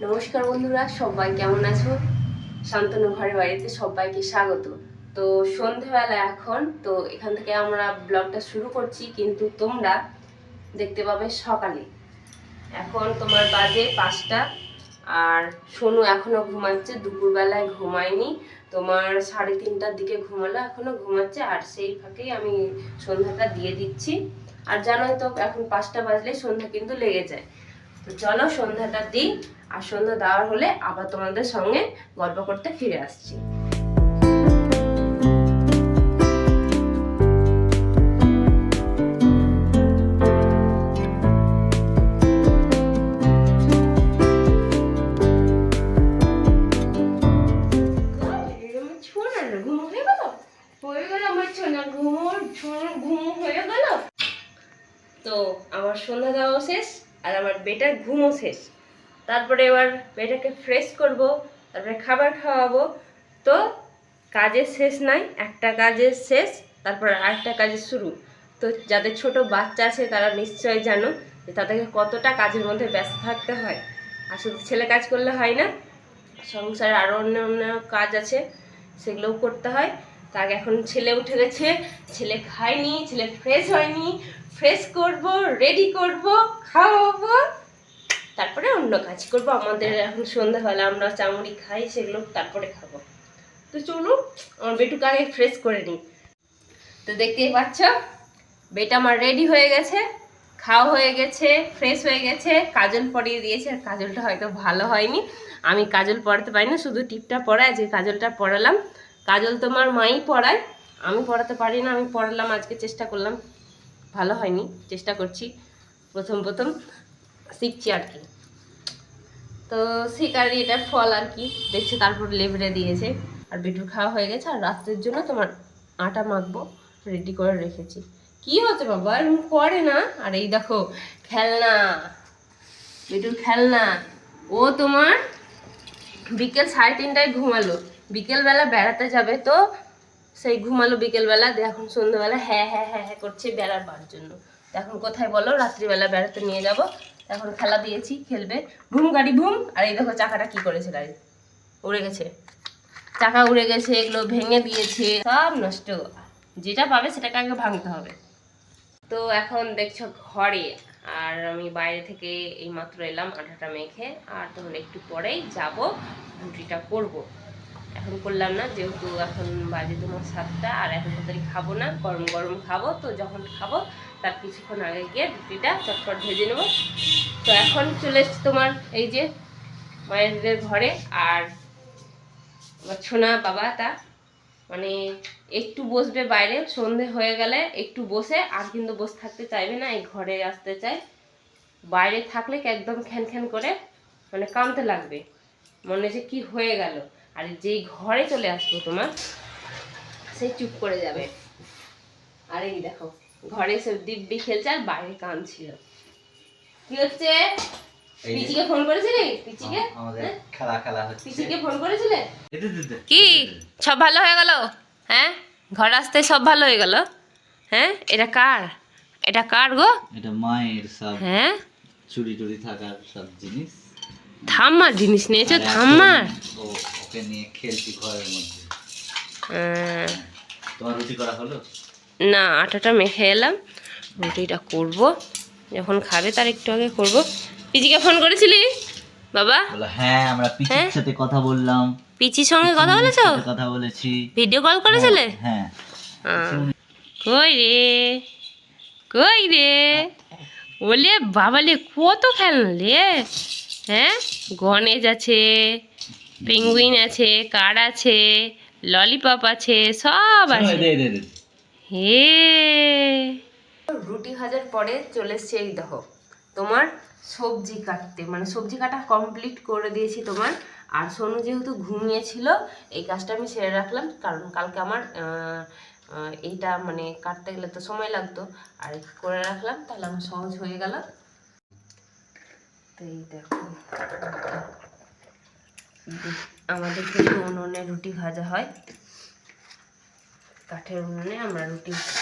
নমস্কার বন্ধুরা, সবাই কেমন আছো? শান্তনু ঘরে বাড়িতে সবাইকে স্বাগত। তো সন্ধেবেলা এখন, তো এখান থেকে আমরা ব্লগটা শুরু করছি, কিন্তু তোমরা দেখতে পাবে সকালে। এখন তোমার বাজে পাঁচটা, আর সোনু এখনও ঘুমাচ্ছে, দুপুরবেলায় ঘুমায়নি। তোমার সাড়ে তিনটার দিকে ঘুমালো, এখনও ঘুমাচ্ছে, আর সেই ফাঁকেই আমি সন্ধ্যাটা দিয়ে দিচ্ছি। আর জানোই তো, এখন পাঁচটা বাজলে সন্ধ্যা কিন্তু লেগে যায়। তো চলো সন্ধ্যাটা দিই, আর সন্ধ্যা দেওয়ার হলে আবার তোমাদের সঙ্গে গল্প করতে ফিরে আসছি। তো আমার সন্ধ্যা দেওয়া শেষ। আর আমার বেটার ঘুমও শেষ। তারপরে এবার বেটাকে ফ্রেশ করব, তারপরে খাবার খাওয়াবো। তো কাজের শেষ নাই, একটা কাজের শেষ, তারপর আরেকটা কাজের শুরু। তো যাদের ছোট বাচ্চা আছে তারা নিশ্চয়ই জানো যে তাদেরকে কতটা কাজের মধ্যে ব্যস্ত থাকতে হয়। আর শুধু ছেলে কাজ করলে হয় না, সংসারে আরও অন্য অন্য কাজ আছে, সেগুলোও করতে হয়। তার এখন ছেলে উঠে গেছে। ছেলে খায়নি, ছেলে ফ্রেশ হয়নি। ফ্রেশ করব রেডি করব, খাওয়াবো। তারপরে অন্য কাজ করব। আমাদের এখন সন্ধ্যাবেলা আমরা চামড়ি খাই, সেগুলো তারপরে খাব। তো চলুন আমার বেটুকে আগে ফ্রেশ করে নিই। তো দেখতেই পাচ্ছ, বেটা আমার রেডি হয়ে গেছে, খাওয়া হয়ে গেছে ফ্রেশ হয়ে গেছে। কাজল পরিয়ে দিয়েছে, আর কাজলটা হয়তো ভালো হয়নি। আমি কাজল পরাতে পারি না শুধু টিপটা পরাই আজকে কাজলটা পরালাম। কাজল তোমার মাই পড়ায়। আমি পড়াতে পারি না, আমি পড়ালাম, আজকে চেষ্টা করলাম। ভালো হয়নি, চেষ্টা করছি। প্রথম প্রথম শিখছি আর কি। তো শিকারি এটা ফল আর কি, দেখছি তারপর লেবড়ে দিয়েছে। আর বিটুর খাওয়া হয়ে গেছে, আর রাত্রের জন্য তোমার আটা মাখবো রেডি করে রেখেছি। কি হচ্ছে বাবা এরকম করে না? আর এই দেখো, খেলনা। বিটুর খেলনা। ও তোমার বিকেল সাড়ে তিনটায় ঘুমালো। বিকেলবেলা বেড়াতে যাবে তো, সেই ঘুমালো বিকেলবেলা এখন সন্ধ্যাবেলা হ্যাঁ হ্যাঁ হ্যাঁ হ্যাঁ করছে বেড়াবার জন্য। এখন কোথায় বলো, রাত্রিবেলা বেড়াতে নিয়ে যাব। এখন খেলা দিয়েছি, খেলবে। ভুম গাড়ি ভুম আর এই দেখো চাকাটা কি করেছে গাড়ি? উড়ে গেছে। চাকা উড়ে গেছে, এগুলো ভেঙে দিয়েছে, সব নষ্ট। যেটা পাবে সেটাকে আগে ভাঙতে হবে। তো এখন দেখছ ঘরে, আর আমি বাইরে থেকে এই মাত্র এলাম আটাটা মেখে, আর তখন একটু পরেই যাব রুটিটা করব। এখন করলাম না, যেহেতু এখন বাজে তোমার সাতটা আর এখন তাড়াতাড়ি খাব না, গরম গরম খাব, তো যখন খাব তার কিছুক্ষণ আগে গিয়ে রুটিটা চটপট ভেজে নেব। তো এখন চলে এসছি তোমার এই যে মায়েদের ঘরে আর ছোনা বাবা তা মানে একটু বসবে বাইরে, সন্ধে হয়ে গেলে একটু বসে, আর কিন্তু বসে থাকতে চাইবে না, এই ঘরে আসতে চায় বাইরে থাকলে একদম খ্যান খ্যান করে মানে কামতে লাগবে, মনে যে কি হয়ে গেল। আর যেই ঘরে চলে আসব তোমার সেই চুপ করে যাবে। আর এই দেখো ঘরে সব দিব্যি খেলছে আর বাইরে কান ছিল। কি হচ্ছে? পিচিকে ফোন করেছিলি? পিচিকে? হ্যাঁ? খেলা খেলা হচ্ছে। পিচিকে ফোন করেছিলে? এতে দে দে। কি? সব ভালো হয়ে গেল? হ্যাঁ? ঘর আসতে সব ভালো হয়ে গেল? হ্যাঁ? এটা কার? এটা কার গো? এটা মায়ের সব হ্যাঁ? চুরি টুরি থাকার সব জিনিস। ঠাম্মার জিনিস নিয়েছো? আর এখন ওকে নিয়ে খেলছি ঘরের মধ্যে। তোমার রুটি করা হলো? না আটাটা মেখে এলাম। রুটিটা করব। যখন খাবে তার একটু আগে করব। পিচিকে ফোন করেছিলি? বাবা? হ্যাঁ আমরা হ্যাঁ? পিচির সাথে কথা বললাম। পিচির সঙ্গে কথা বলেছ? কথা বলেছি। ভিডিও কল করেছিলে? হ্যাঁ কই রে? কই রে? ওলে বাবালে কত খেলনা রে হ্যাঁ? গণেশ আছে পেঙ্গুইন আছে কার আছে ললিপপ আছে সব আছে। দে দে হে। রুটি ভাজার পরে চলে এসছে এই দেখো তোমার সবজি কাটতে। মানে সবজি কাটা কমপ্লিট করে দিয়েছি তোমার। আর সোনু যেহেতু ঘুমিয়েছিল এই কাজটা আমি সেরে রাখলাম কারণ কালকে আমার এইটা মানে কাটতে গেলে তো সময় লাগতো। আর করে রাখলাম তাহলে আমার সহজ হয়ে গেল। তো এই দেখো। আমাদের কিন্তু উনুনে রুটি ভাজা হয়। কাঠের উনুনে আমরা রুটি ভাজা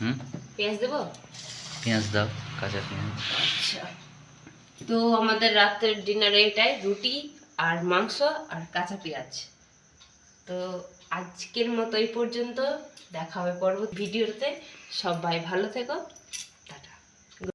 হুম? পেঁয়াজ দেবো? পেঁয়াজ দাও কাঁচা পেঁয়াজ। আচ্ছা। তো আমাদের রাতের ডিনারে এটাই রুটি আর মাংস আর কাঁচা পেঁয়াজ। তো আজকের মতো এই পর্যন্ত। দেখা হবে পরবর্তী ভিডিওতে। সবাই ভালো থেকো।